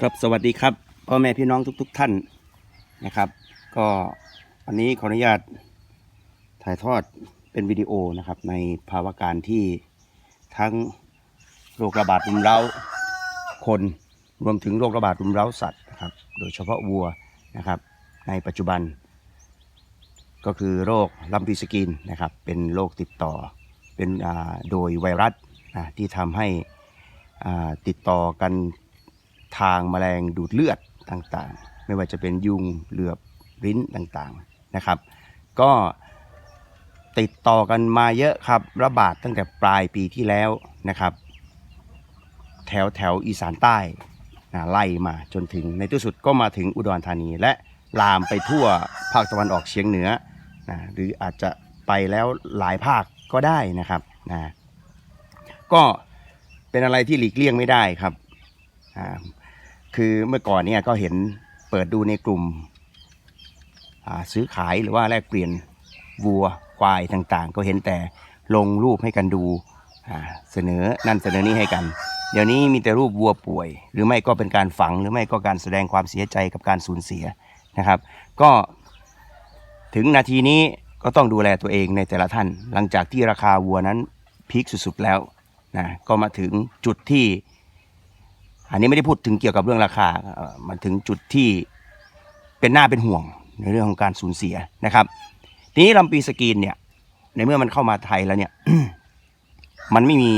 ครับสวัสดีครับพ่อแม่พี่น้องทุกๆท่านนะครับ ก็วันนี้ขออนุญาตถ่ายทอดเป็นวิดีโอนะครับ ในภาวะการที่ทั้งโรคระบาดรุมเร้าคนรวมถึงโรคระบาดรุมเร้าสัตว์นะครับ โดยเฉพาะวัวนะครับ ในปัจจุบัน ก็คือโรคลัมปีสกินนะครับ เป็นโรคติดต่อเป็นอ่าโดยไวรัสที่ทำให้อ่าติดต่อกัน ทางแมลงดูดเลือดต่างๆ ไม่ว่าจะเป็นยุงเหลือบริ้นต่างๆนะครับ ก็ติดต่อกันมาเยอะครับ ระบาดตั้งแต่ปลายปีที่แล้วนะครับ แถวแถวอีสานใต้นะไล่มาจนถึงในที่สุดก็มาถึงอุดรธานีและลามไปทั่วภาคตะวันออกเฉียงเหนือนะหรืออาจจะไปแล้วหลายภาคก็ได้นะครับนะก็เป็นอะไรที่หลีกเลี่ยงไม่ได้ครับอ่า คือเมื่อก่อนเนี่ยก็เห็นเปิดดูในกลุ่มซื้อขายหรือว่าแลกเปลี่ยนวัวควายต่างๆ ก็เห็นแต่ลงรูปให้กันดูเสนอนั่นเสนอนี้ให้กัน เดี๋ยวนี้มีแต่รูปวัวป่วย หรือไม่ก็เป็นการฝังหรือไม่ก็การแสดงความเสียใจกับการสูญเสียนะครับ ก็ถึงนาทีนี้ก็ต้องดูแลตัวเองในแต่ละท่าน หลังจากที่ราคาวัวนั้นพีคสุดๆแล้วนะก็มาถึงจุดที่ อันนี้ไม่ได้พูดถึงเกี่ยวกับเรื่องราคามันถึงจุดที่เป็นหน้าเป็นห่วงในเรื่องของการสูญเสียนะครับ ทีนี้ลำปีสกรีนเนี่ย ในเมื่อมันเข้ามาไทยแล้วเนี่ย มันไม่มี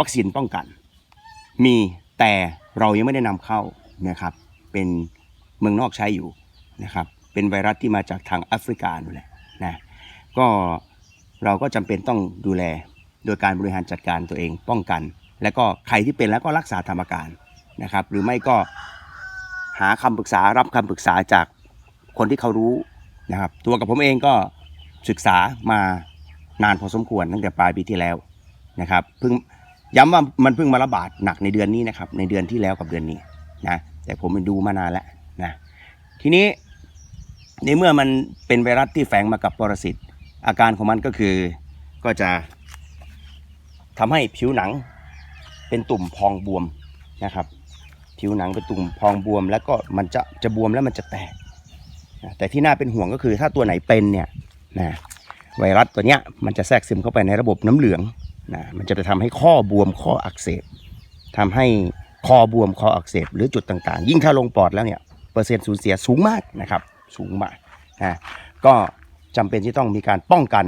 วัคซีนป้องกัน มีแต่เรายังไม่ได้นำเข้านะครับ เป็นเมืองนอกใช้อยู่นะครับ เป็นไวรัสที่มาจากทางแอฟริกานู่นแหละนะ ก็เราก็จำเป็นต้องดูแลโดยการบริหารจัดการตัวเองป้องกัน แล้วก็ใครที่เป็นแล้วก็รักษาตามการนะครับ หรือไม่ก็หาคำปรึกษารับคำปรึกษาจากคนที่เขารู้นะครับ ตัวกับผมเองก็ศึกษามานานพอสมควรตั้งแต่ปลายปีที่แล้วนะครับเพิ่งย้ำว่ามันเพิ่งมาระบาดหนักในเดือนนี้นะครับ ในเดือนที่แล้วกับเดือนนี้นะแต่ผมดูมานานแล้วนะทีนี้ในเมื่อมันเป็นไวรัสที่แฝงมากับปรสิตอาการของมันก็คือก็จะทำให้ผิวหนัง เป็นตุ่มพองบวมนะครับ ผิวหนังเป็นตุ่มพองบวม แล้วก็มันจะจะบวมแล้วมันจะแตกแต่ที่น่าเป็นห่วงก็คือถ้าตัวไหนเป็นเนี่ยนะไวรัสตัวเนี้ยมันจะแทรกซึมเข้าไปในระบบน้ำเหลืองนะมันจะไปทำให้ข้อบวมข้ออักเสบทำให้คอบวมคออักเสบหรือจุดต่างๆ ยิ่งถ้าลงปอดแล้วเนี่ยเปอร์เซ็นต์สูญเสียสูงมากนะครับสูงมากนะก็จำเป็นที่ต้องมีการป้องกัน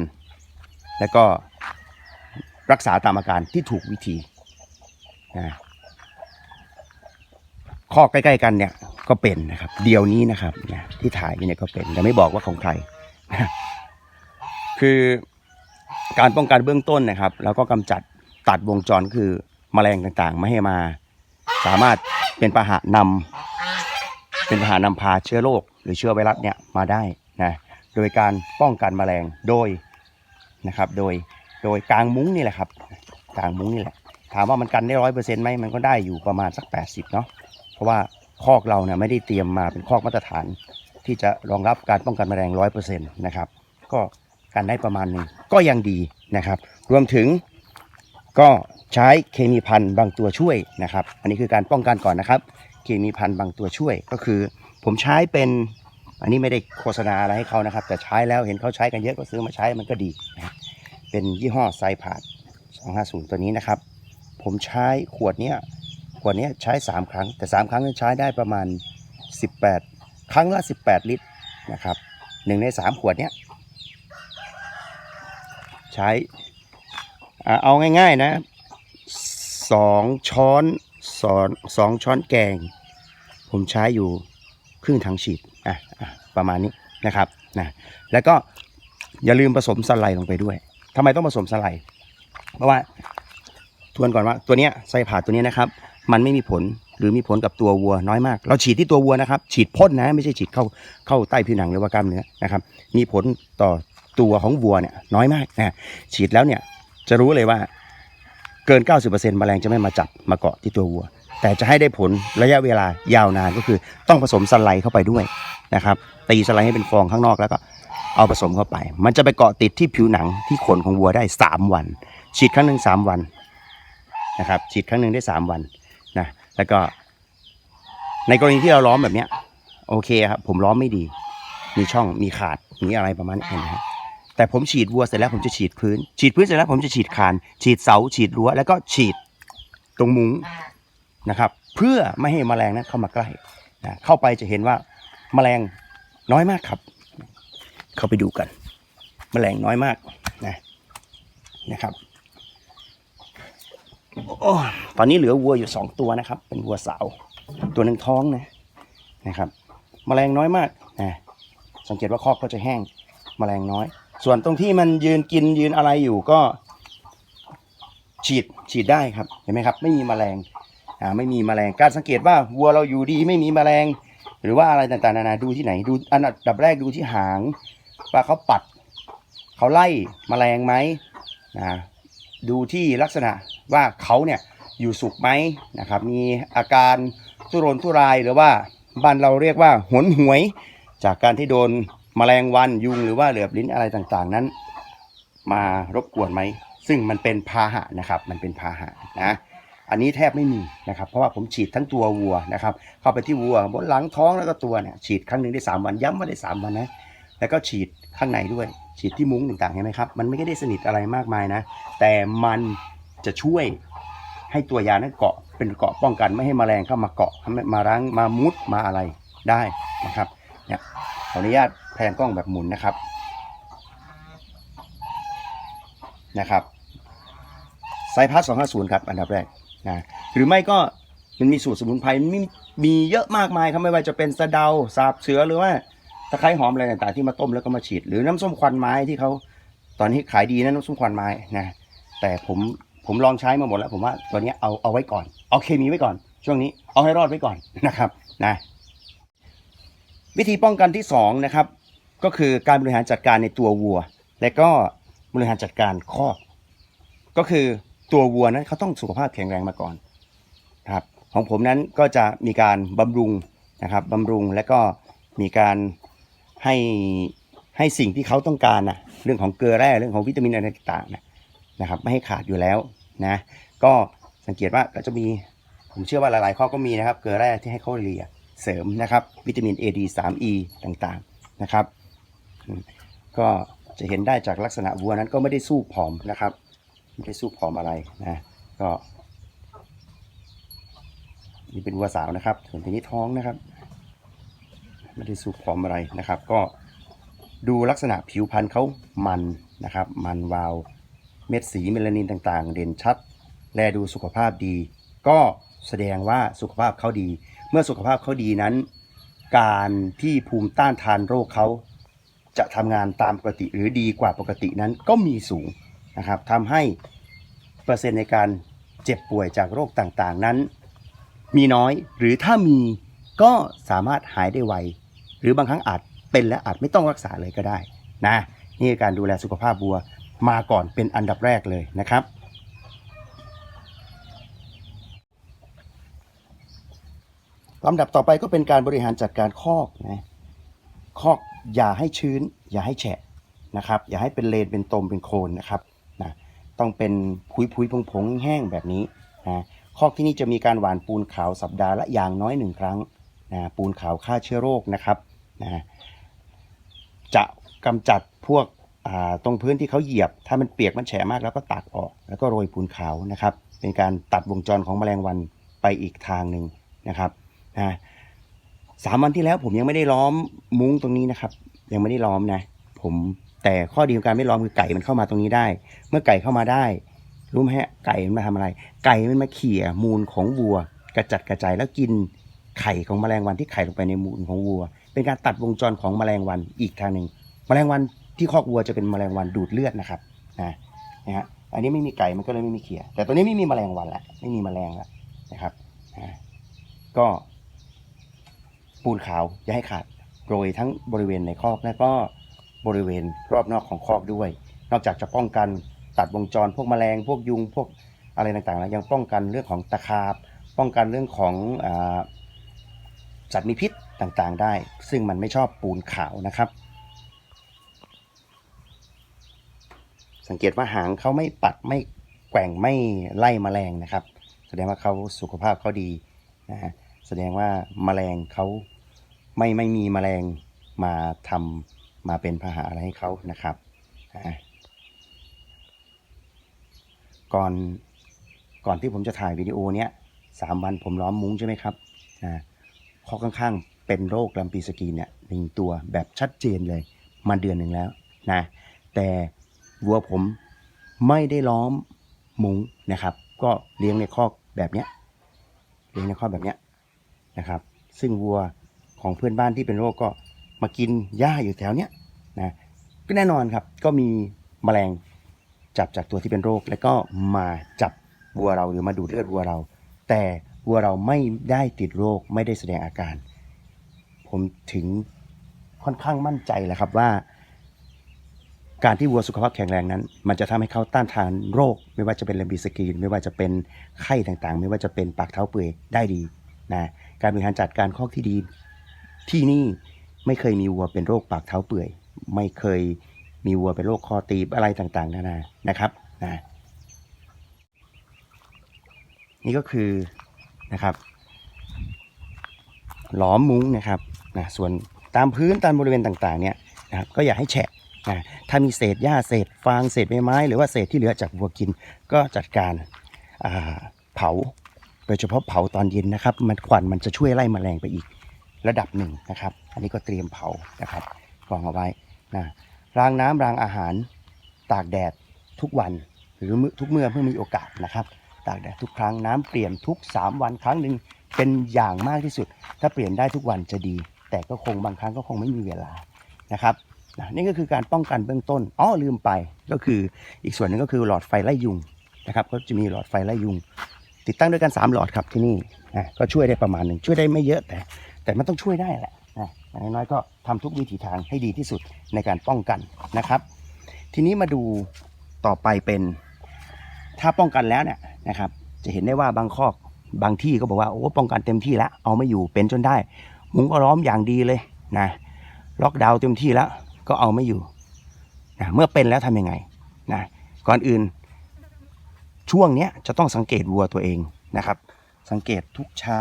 และก็รักษาตามอาการที่ถูกวิธี ข้อใกล้ๆกันเนี่ย ก็เป็นนะครับ เดียวนี้นะครับนะที่ถ่ายเนี่ยก็เป็นแต่ไม่บอกว่าของใครนะคือการป้องกันเบื้องต้นนะครับ แล้วก็กำจัดตัดวงจรคือแมลงต่างๆ ไม่ให้มา สามารถเป็นพาหะนำเป็นพาหะนำพาเชื้อโรคหรือเชื้อไวรัสเนี่ยมาได้นะโดยการป้องกันแมลงโดยนะครับ โดยโดยกางมุ้งนี่แหละครับกางมุ้งนี่แหละ ถามว่ามันกันได้ร้อยเปอร์เซ็นต์ไหมมันก็ได้อยู่ประมาณสัก80เนาะเพราะว่าคอกเราเนี่ยไม่ได้เตรียมมาเป็นคอกมาตรฐาน ที่จะรองรับการป้องกันแมลงร้อยเปอร์เซ็นต์นะครับก็กันได้ประมาณนึงก็ยังดีนะครับ รวมถึงก็ใช้เคมีพันธุ์บางตัวช่วยนะครับ อันนี้คือการป้องกันก่อนนะครับ เคมีพันธุ์บางตัวช่วยก็คือ ผมใช้เป็นอันนี้ไม่ได้โฆษณาอะไรให้เขานะครับ แต่ใช้แล้วเห็นเขาใช้กันเยอะก็ซื้อมาใช้มันก็ดีนะเป็นยี่ห้อไซพาด250 ตัวนี้นะครับ ผมใช้ขวดเนี้ยขวดเนี้ยใช้ 3 ครั้ง แต่ 3 ครั้งใช้ได้ประมาณ 18 ครั้งละ 18 ลิตรนะครับหนึ่งใน3ขวดเนี้ยใช้เอาง่ายๆนะสองช้อนสอสองช้อนแกง ผมใช้อยู่ครึ่งถังฉีดอะอะประมาณนี้นะครับนะแล้วก็อย่าลืมผสมสไลด์ลงไปด้วยทำไมต้องผสมสไลด์เพราะว่า ทวนก่อนว่าตัวเนี้ยไซผ่าตัวนี้นะครับ มันไม่มีผลหรือมีผลกับตัววัวน้อยมาก เราฉีดที่ตัววัวนะครับ ฉีดพ่นนะไม่ใช่ฉีดเข้าเข้าใต้ผิวหนังหรือว่ากล้ามเนื้อนะครับ มีผลต่อตัวของวัวเนี่ยน้อยมากนะฉีดแล้วเนี่ยจะรู้เลยว่าเกิน 90%แมลงจะไม่มาจับมาเกาะที่ตัววัว แต่จะให้ได้ผลระยะเวลายาวนานก็คือ ต้องผสมสไลด์เข้าไปด้วยนะครับตีสไลด์ให้เป็นฟองข้างนอกแล้วก็เอาผสมเข้าไป มันจะไปเกาะติดที่ผิวหนังที่ขนของวัวได้ 3 วัน ฉีดครั้งหนึ่ง3วัน นะครับฉีดครั้งหนึ่งได้ 3 วันนะแล้วก็ในกรณีที่เราล้อมแบบเนี้ยโอเคครับผมล้อมไม่ดี มีช่องมีขาดมีอะไรประมาณนี้เห็นไหมครับแต่ผมฉีดวัวเสร็จแล้วผมจะฉีดพื้น ฉีดพื้นเสร็จแล้วผมจะฉีดคาน ฉีดเสา ฉีดรั้ว แล้วก็ฉีดตรงมุ้งนะครับ เพื่อไม่ให้แมลงนั้นเข้ามาใกล้นะเข้าไปจะเห็นว่าแมลงน้อยมากครับ เข้าไปดูกันแมลงน้อยมากนะนะครับโอ้ ตอนนี้เหลือวัวอยู่สองตัวนะครับ เป็นวัวสาว ตัวหนึ่งท้องนะนะครับแมลงน้อยมากนะสังเกตว่าคอกก็จะแห้งแมลงน้อย ส่วนตรงที่มันยืนกินยืนอะไรอยู่ก็ ฉีดฉีดได้ครับเห็นไหมครับ ไม่มีแมลงอ่าไม่มีแมลงการสังเกตว่าวัวเราอยู่ดีไม่มีแมลง หรือว่าอะไรต่างๆนานาดูที่ไหนดูอันดับแรกดูที่หางว่าเขาปัดเขาไล่แมลงไหมนะดูที่ลักษณะ ว่าเขาเนี่ยอยู่สุขไหมนะครับ มีอาการทุรนทุรายหรือว่าบ้านเราเรียกว่าหนหวย จากการที่โดนแมลงวันยุงหรือว่าเหลือบลิ้นอะไรต่างๆนั้น มารบกวนไหม ซึ่งมันเป็นพาหะนะครับ มันเป็นพาหะนะอันนี้แทบไม่มีนะครับ เพราะว่าผมฉีดทั้งตัววัวนะครับ เข้าไปที่วัวบนหลังท้องแล้วก็ตัวเนี่ยฉีดครั้งหนึ่งได้ 3 วันย้ำว่าได้ 3 วันนะแล้วก็ฉีดข้างในด้วย ฉีดที่มุ้งต่างๆเห็นไหมครับ มันไม่ได้สนิทอะไรมากมายนะ แต่มัน จะช่วยให้ตัวยานั้นเกาะเป็นเกาะป้องกันไม่ให้แมลงเข้ามาเกาะมารั้งมามุดมาอะไรได้นะครับเนี่ยขออนุญาตแพนกล้องแบบหมุนนะครับนะครับไซพัส250ครับอันดับแรกนะหรือไม่ก็มันมีสูตรสมุนไพรมีมีเยอะมากมายครับไม่ว่าจะเป็นสะเดาสาบเสือหรือว่าตะไคร้หอมอะไรต่างๆที่มาต้มแล้วก็มาฉีด หรือน้ำส้มควันไม้ที่เขาตอนนี้ขายดีนะน้ำส้มควันไม้นะแต่ผม ผมลองใช้มาหมดแล้ว ผมว่าตัวนี้เอาเอาไว้ก่อน เอาเคมีไว้ก่อน ช่วงนี้เอาให้รอดไว้ก่อนนะครับนะวิธีป้องกันที่สองนะครับก็คือการบริหารจัดการในตัววัว และก็บริหารจัดการคอกก็คือตัววัวนั้นเขาต้องสุขภาพแข็งแรงมาก่อนนะครับของผมนั้นก็จะมีการบำรุงนะครับบำรุงและก็มีการให้ให้สิ่งที่เขาต้องการนะเรื่องของเกลือแร่เรื่องของวิตามินอะไรต่างๆนะ นะครับ ไม่ให้ขาดอยู่แล้วนะ ก็สังเกตว่าก็จะมี ผมเชื่อว่าหลายๆ ข้อก็มีนะครับ เกลือแร่ที่ให้เขาเลียเสริมนะครับ วิตามิน A D 3 E ต่างๆนะครับ ก็จะเห็นได้จากลักษณะวัวนั้นก็ไม่ได้สู้ผอมนะครับ ไม่ได้สู้ผอมอะไรนะ ก็นี่เป็นวัวสาวนะครับ ส่วนทีนี้ท้องนะครับ ไม่ได้สู้ผอมอะไรนะครับ ก็ดูลักษณะผิวพรรณเขามันนะครับ มันวาว เม็ดสีเมลานินต่างๆ เด่นชัด แลดูสุขภาพดี ก็แสดงว่าสุขภาพเขาดี เมื่อสุขภาพเขาดีนั้น การที่ภูมิต้านทานโรคเขาจะทำงานตามปกติหรือดีกว่าปกตินั้นก็มีสูงนะครับทำให้เปอร์เซ็นต์ในการเจ็บป่วยจากโรคต่างๆนั้น มีน้อยหรือถ้ามีก็สามารถหายได้ไว หรือบางครั้งอาจเป็นและอาจไม่ต้องรักษาเลยก็ได้นะนี่คือการดูแลสุขภาพวัว มาก่อนเป็นอันดับแรกเลยนะครับ ลำดับต่อไปก็เป็นการบริหารจัดการคอกนะคอกอย่าให้ชื้น อย่าให้แฉะนะครับ อย่าให้เป็นเลนเป็นตมเป็นโคลนนะครับนะต้องเป็นพุยพุยผงผงแห้งแบบนี้นะคอกที่นี่จะมีการหว่านปูนขาวสัปดาห์ละอย่างน้อยหนึ่งครั้งนะปูนขาวฆ่าเชื้อโรคนะครับนะจะกำจัดพวก ตรงพื้นที่เขาเหยียบ ถ้ามันเปียกมันแฉะมากแล้วก็ตักออก แล้วก็โรยปูนขาวนะครับ เป็นการตัดวงจรของแมลงวันไปอีกทางหนึ่งนะครับนะสามวันที่แล้วผมยังไม่ได้ล้อมมุ้งตรงนี้นะครับ ยังไม่ได้ล้อมนะ ผมแต่ข้อดีของการไม่ล้อมคือไก่มันเข้ามาตรงนี้ได้ เมื่อไก่เข้ามาได้รู้ไหมฮะไก่มันมาทำอะไร ไก่มันมาเขี่ยมูลของวัว กระจัดกระจายแล้วกินไข่ของแมลงวันที่ไข่ลงไปในมูลของวัว เป็นการตัดวงจรของแมลงวันอีกทางหนึ่งแมลงวัน ที่คอกวัวจะเป็นแมลงวันดูดเลือดนะครับนะนะฮะอันนี้ไม่มีไก่มันก็เลยไม่มีเขีย แต่ตัวนี้ไม่มีแมลงวันละไม่มีแมลงละนะครับนะก็ปูนขาวอย่าให้ขาดโรยทั้งบริเวณในคอกและก็บริเวณรอบนอกของคอกด้วย นอกจากจะป้องกันตัดวงจรพวกแมลงพวกยุงพวกอะไรต่างๆแล้วยังป้องกันเรื่องของตะขาบ ป้องกันเรื่องของอสัตว์มีพิษต่างๆได้ ซึ่งมันไม่ชอบปูนขาวนะครับ สังเกตว่าหางเขาไม่ปัดไม่แกว่งไม่ไล่แมลงนะครับ แสดงว่าเขาสุขภาพเขาดีนะฮะแสดงว่าแมลงเขาไม่ไม่มีแมลงมาทำมาเป็นพาหะอะไรให้เขานะครับก่อนก่อนที่ผมจะถ่ายวิดีโอเนี้ยสามวันผมล้อมมุ้งใช่ไหมครับอ่าข้อข้างๆ เป็นโรคลำปีสกีนเนี่ยหนึ่งตัวแบบชัดเจนเลย มาเดือนหนึ่งแล้วนะแต่ วัวผมไม่ได้ล้อมมุ้งนะครับ ก็เลี้ยงในคอกแบบเนี้ยเลี้ยงในคอกแบบเนี้ยนะครับ ซึ่งวัวของเพื่อนบ้านที่เป็นโรคก็มากินหญ้าอยู่แถวเนี้ยนะก็แน่นอนครับก็มีแมลงจับจากตัวที่เป็นโรค แล้วก็มาจับวัวเราหรือมาดูดเลือดวัวเรา แต่วัวเราไม่ได้ติดโรคไม่ได้แสดงอาการ ผมถึงค่อนข้างมั่นใจแหละครับว่า การที่วัวสุขภาพแข็งแรงนั้น มันจะทำให้เขาต้านทานโรค ไม่ว่าจะเป็นเลมบีสกรีน ไม่ว่าจะเป็นไข้ต่างๆ ไม่ว่าจะเป็นปากเท้าเปื่อยได้ดีนะการบริหารจัดการคอกที่ดี ที่นี่ไม่เคยมีวัวเป็นโรคปากเท้าเปื่อย ไม่เคยมีวัวเป็นโรคคอตีบอะไรต่างๆนานานะครับนะนี่ก็คือนะครับ หลอมมุ้งนะครับนะส่วนตามพื้นตามบริเวณต่างๆเนี่ยนะครับก็อย่าให้แฉะ ถ้ามีเศษหญ้าเศษฟางเศษใบไม้ หรือว่าเศษที่เหลือจากวัวกินก็จัดการาเผาโดยเฉพาะเผาตอนเย็นนะครับ มันควันมันจะช่วยไล่แมลงไปอีกระดับหนึ่งนะครับ อันนี้ก็เตรียมเผานะครับกรองเอาไว้นะรางน้ำรางอาหารตากแดดทุกวันหรือทุกเมื่อเพื่อมีโอกาสนะครับ ตากแดดทุกครั้งน้ำเปลี่ยนทุก 3 วันครั้งหนึ่งเป็นอย่างมากที่สุด ถ้าเปลี่ยนได้ทุกวันจะดี แต่ก็คงบางครั้งก็คงไม่มีเวลานะครับ นะนี่ก็คือการป้องกันเบื้องต้นอ๋อลืมไปก็คืออีกส่วนหนึ่งก็คือหลอดไฟไล่ยุงนะครับก็จะมีหลอดไฟไล่ยุง ติดตั้งด้วยกัน 3 หลอดครับที่นี่นะก็ช่วยได้ประมาณหนึ่งช่วยได้ไม่เยอะแต่ แต่มันต้องช่วยได้แหละนะอย่างน้อยๆก็ทำทุกวิถีทางให้ดีที่สุดในการป้องกันนะครับ ทีนี้มาดูต่อไปเป็นถ้าป้องกันแล้วเนี่ยนะครับ จะเห็นได้ว่าบางคอกบางที่ก็บอกว่าโอ้ป้องกันเต็มที่แล้วเอาไม่อยู่เป็นจนได้ มุ้งก็ล้อมอย่างดีเลยนะล็อกดาวน์เต็มที่แล้ว ก็เอาไม่อยู่นะเมื่อเป็นแล้วทำยังไงนะก่อนอื่น ช่วงเนี้ยจะต้องสังเกตวัวตัวเองนะครับ สังเกตทุกเช้า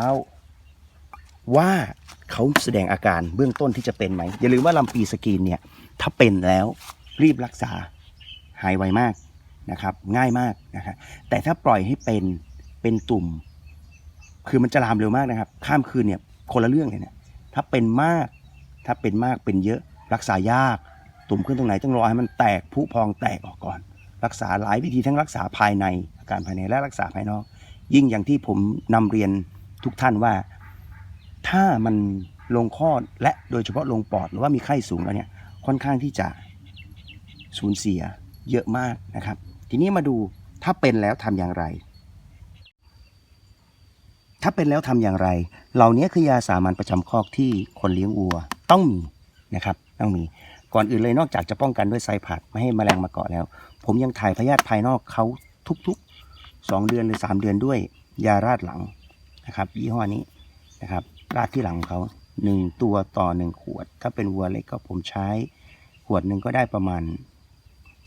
ว่าเขาแสดงอาการเบื้องต้นที่จะเป็นไหมอย่าลืมว่าลำปีสกรีนเนี่ยถ้าเป็นแล้วรีบรักษาหายไวมากนะครับ ง่ายมากนะครับแต่ถ้าปล่อยให้เป็นเป็นตุ่ม คือมันจะลามเร็วมากนะครับ ข้ามคืนเนี่ยคนละเรื่องเลยเนี่ยถ้าเป็นมากถ้าเป็นมากเป็นเยอะ รักษายาก ตุ่มขึ้นตรงไหนต้องรอให้มันแตกผุพองแตกออกก่อน รักษาหลายวิธีทั้งรักษาภายในอาการภายในและรักษาภายนอก ยิ่งอย่างที่ผมนำเรียนทุกท่านว่า ถ้ามันลงข้อและโดยเฉพาะลงปอดหรือว่ามีไข้สูงแล้วเนี่ยค่อนข้างที่จะสูญเสียเยอะมากนะครับ ทีนี้มาดูถ้าเป็นแล้วทำอย่างไร ถ้าเป็นแล้วทำอย่างไร เหล่านี้คือยาสามัญประจำคอกที่คนเลี้ยงวัวต้องมีนะครับ ต้องมี ก่อนอื่นเลยนอกจากจะป้องกันด้วยไซผัดไม่ให้แมลงมาเกาะแล้ว ผมยังถ่ายพยาธิภายนอกเขาทุกๆ 2 เดือนหรือ 3 เดือนด้วยยาราดหลังนะครับยี่ห้อนี้นะครับราดที่หลังของเขา 1 ตัวต่อ 1 ขวด ถ้าเป็นวัวเล็กก็ผมใช้ขวดหนึ่งก็ได้ประมาณ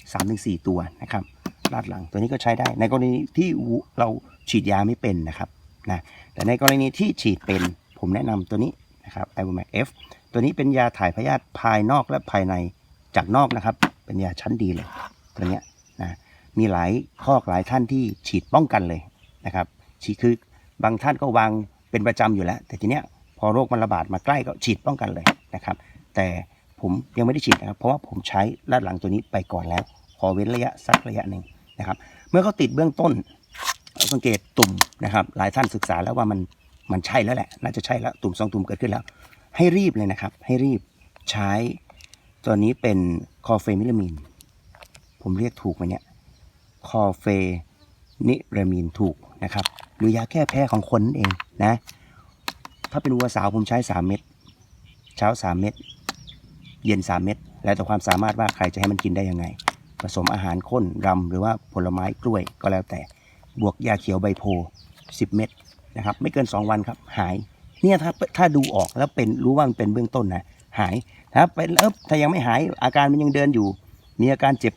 3-4 ตัวนะครับราดหลังตัวนี้ก็ใช้ได้ ในกรณีที่เราฉีดยาไม่เป็นนะครับนะแต่ในกรณีที่ฉีดเป็นผมแนะนำตัวนี้นะครับ i v o m a c F ตัวนี้เป็นยาถ่ายพยาธิภายนอกและภายในจากนอกนะครับ เป็นยาชั้นดีเลย ตัวเนี้ยนะมีหลายข้อหลายท่านที่ฉีดป้องกันเลยนะครับฉีดคือบางท่านก็วางเป็นประจำอยู่แล้ว แต่ทีเนี้ยพอโรคมันระบาดมาใกล้ก็ฉีดป้องกันเลยนะครับ แต่ผมยังไม่ได้ฉีดนะครับ เพราะว่าผมใช้ลาดหลังตัวนี้ไปก่อนแล้ว ขอเว้นระยะสักระยะหนึ่งนะครับ เมื่อเขาติดเบื้องต้นสังเกตตุ่มนะครับ หลายท่านศึกษาแล้วว่ามันมันใช่แล้วแหละ น่าจะใช่แล้วตุ่มสองตุ่มเกิดขึ้นแล้ว ให้รีบเลยนะครับ ให้รีบใช้ตัวนี้เป็นคอเฟมิลามีน ผมเรียกถูกไหมเนี่ย คอเฟนิรามีนถูกนะครับ หรือยาแก้แพ้ของคนนั่นเองนะ ถ้าเป็นวัวสาวผมใช้ 3 เม็ด เช้า 3 เม็ด เย็น 3 เม็ด แล้วแต่ความสามารถว่าใครจะให้มันกินได้ยังไง ผสมอาหารข้นรำหรือว่าผลไม้กล้วยก็แล้วแต่ บวกยาเขียวใบโพ 10 เม็ดนะครับ ไม่เกิน 2 วันครับ หาย เนี่ยถ้าถ้าดูออกแล้วเป็นรู้ว่ามันเป็นเบื้องต้นนะหายถ้าเป็นแล้วถ้ายังไม่หายอาการมันยังเดินอยู่ มีอาการเจ็บ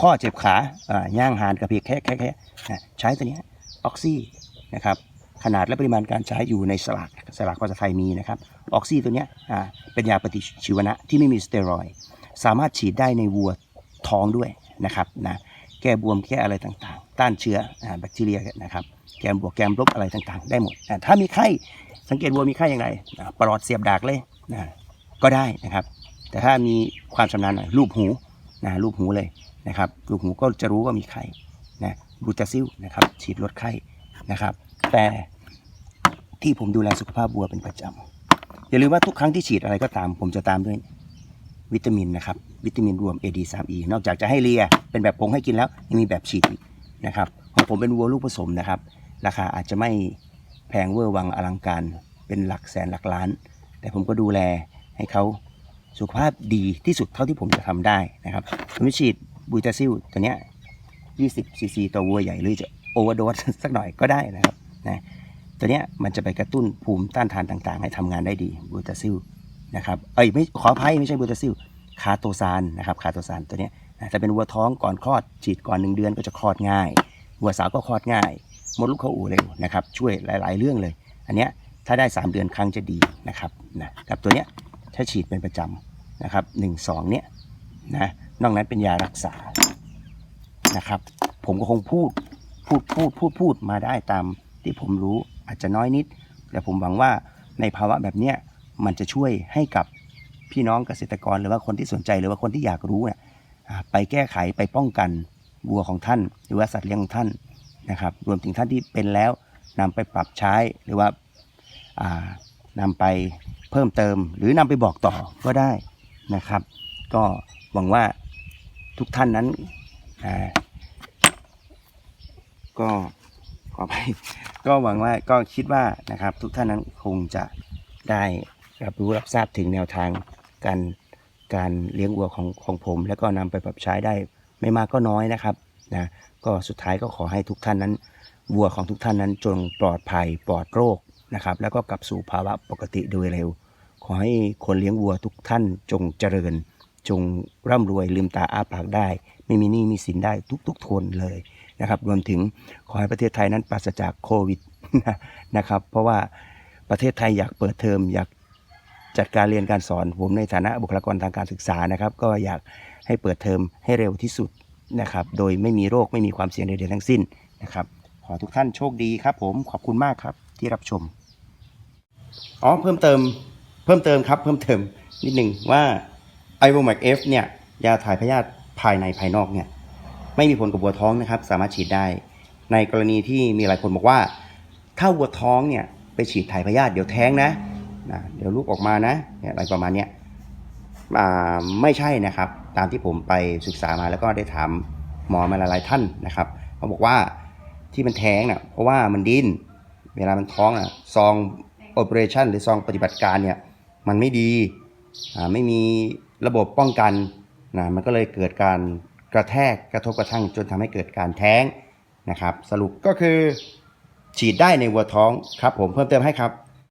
ข้อเจ็บขาอ่าย่างหานกระเพกแค่แค่แค่ใช้ตัวนี้ออกซี่นะครับขนาดและปริมาณการใช้อยู่ในสลากสลากภาษาไทยมีนะครับออกซิตัวนี้อ่าเป็นยาปฏิชีวนะที่ไม่มีสเตียรอยด์สามารถฉีดได้ในวัวท้องด้วยนะครับนะแก้บวมแก้อะไรต่างๆ ต้านเชื้อแบคทีเรียนะครับแกมบวกแกมลบอะไรต่างๆ ได้หมดอ่ถ้ามีไข้ สังเกตวัวมีไข้อย่างไรปลอดเสียบดากเลยนะก็ได้นะครับ แต่ถ้ามีความชำนาญหน่อยรูปหูนะรูปหูเลยนะครับรูปหูก็จะรู้ว่ามีไข้นะบูตาซิลนะครับฉีดลดไข้นะครับ แต่ที่ผมดูแลสุขภาพวัวเป็นประจำอย่าลืมว่าทุกครั้งที่ฉีดอะไรก็ตาม ผมจะตามด้วยวิตามินนะครับ วิตามินรวม AD3E นอกจากจะให้เลีย เป็นแบบผงให้กินแล้วยังมีแบบฉีดอีกนะครับของผมเป็นวัวลูกผสมนะครับ ราคาอาจจะไม่ แพงเวอร์วังอลังการเป็นหลักแสนหลักล้าน แต่ผมก็ดูแลให้เขาสุขภาพดีที่สุดเท่าที่ผมจะทำได้นะครับผมจะฉีดบูตาซิลตัวเนี้ย20ซีซีต่อวัวใหญ่หรือจะโอเวอร์โดสสักหน่อยก็ได้นะครับนะตัวเนี้ยมันจะไปกระตุ้นภูมิต้านทานต่างๆ ให้ทำงานได้ดีบูตาซิลนะครับเอ้ยไม่ขออภัยไม่ใช่บูตาซิลคาโตซานนะครับคาโตซานตัวเนี้ยนะถ้าเป็นวัวท้องก่อนคลอดฉีดก่อนหนึ่งเดือนก็จะคลอดง่ายวัวสาวก็คลอดง่าย มดลูกเข้าอู่เร็วนะครับ ช่วยหลาย ๆ เรื่องเลย อันเนี้ยถ้าได้ 3 เดือนครั้งจะดีนะครับนะครับตัวเนี้ยถ้าฉีดเป็นประจำนะครับหนึ่งสองเนี้ยนะนอกนั้นเป็นยารักษานะครับ ผมก็คงพูดพูดพูดพูดพูดมาได้ตามที่ผมรู้อาจจะน้อยนิด แต่ผมหวังว่าในภาวะแบบเนี้ยมันจะช่วยให้กับพี่น้องเกษตรกรหรือว่าคนที่สนใจหรือว่าคนที่อยากรู้เนี่ยไปแก้ไขไปป้องกันวัวของท่าน หรือว่าสัตว์เลี้ยงของท่าน นะครับ รวมถึงท่านที่เป็นแล้วนำไปปรับใช้หรือว่าานำไปเพิ่มเติม หรือนำไปบอกต่อก็ได้นะครับ ก็หวังว่าทุกท่านนั้นก็ขอไปก็หวังว่าก็คิดว่านะครับทุกท่านนั้นคงจะได้รับรู้รับทราบถึงแนวทางการการเลี้ยงวัวของของผม แล้วก็นำไปปรับใช้ได้ไม่มากก็น้อยนะครับนะ ก็สุดท้ายก็ขอให้ทุกท่านนั้น วัวของทุกท่านนั้นจงปลอดภัยปลอดโรคนะครับ แล้วก็กลับสู่ภาวะปกติโดยเร็ว ขอให้คนเลี้ยงวัวทุกท่านจงเจริญ จงร่ำรวยลืมตาอ้าปากได้ ไม่มีหนี้มีสินได้ทุกๆคนเลยนะครับ รวมถึงขอให้ประเทศไทยนั้นปราศจากโควิดนะครับ เพราะว่าประเทศไทยอยากเปิดเทอมอยากจัดการเรียนการสอนผมในฐานะบุคลากรทางการศึกษานะครับ ก็อยากให้เปิดเทอมให้เร็วที่สุด นะครับ โดยไม่มีโรคไม่มีความเสี่ยงใดๆทั้งสิ้นนะครับ ขอทุกท่านโชคดีครับผมขอบคุณมากครับที่รับชมอ๋อเพิ่มเติมเพิ่มเติมครับเพิ่มเติมนิดหนึ่งว่า i v o m a c F เนี่ยยาถ่ายพยาธิภายในภายนอกเนี่ยไม่มีผลกับวัวท้องนะครับ สามารถฉีดได้ ในกรณีที่มีหลายคนบอกว่า ถ้าวัวท้องเนี่ยไปฉีดถ่ายพยาธิเดี๋ยวแท้งนะนะเดี๋ยวลูกออกมานะอะไรประมาณเนี้ยอ่าไม่ใช่นะครับ ตามที่ผมไปศึกษามาแล้วก็ได้ถามหมอมาหลายๆท่านนะครับเขาบอกว่าที่มันแท้งน่ะเพราะว่ามันดิ้นเวลามันท้องอะซอง operation หรือซองปฏิบัติการเนี่ยมันไม่ดีอ่าไม่มีระบบป้องกันนะมันก็เลยเกิดการกระแทกกระทบกระทั่งจนทำให้เกิดการแท้งนะครับ สรุปก็คือฉีดได้ในวัวท้องครับผมเพิ่มเติมให้ครับ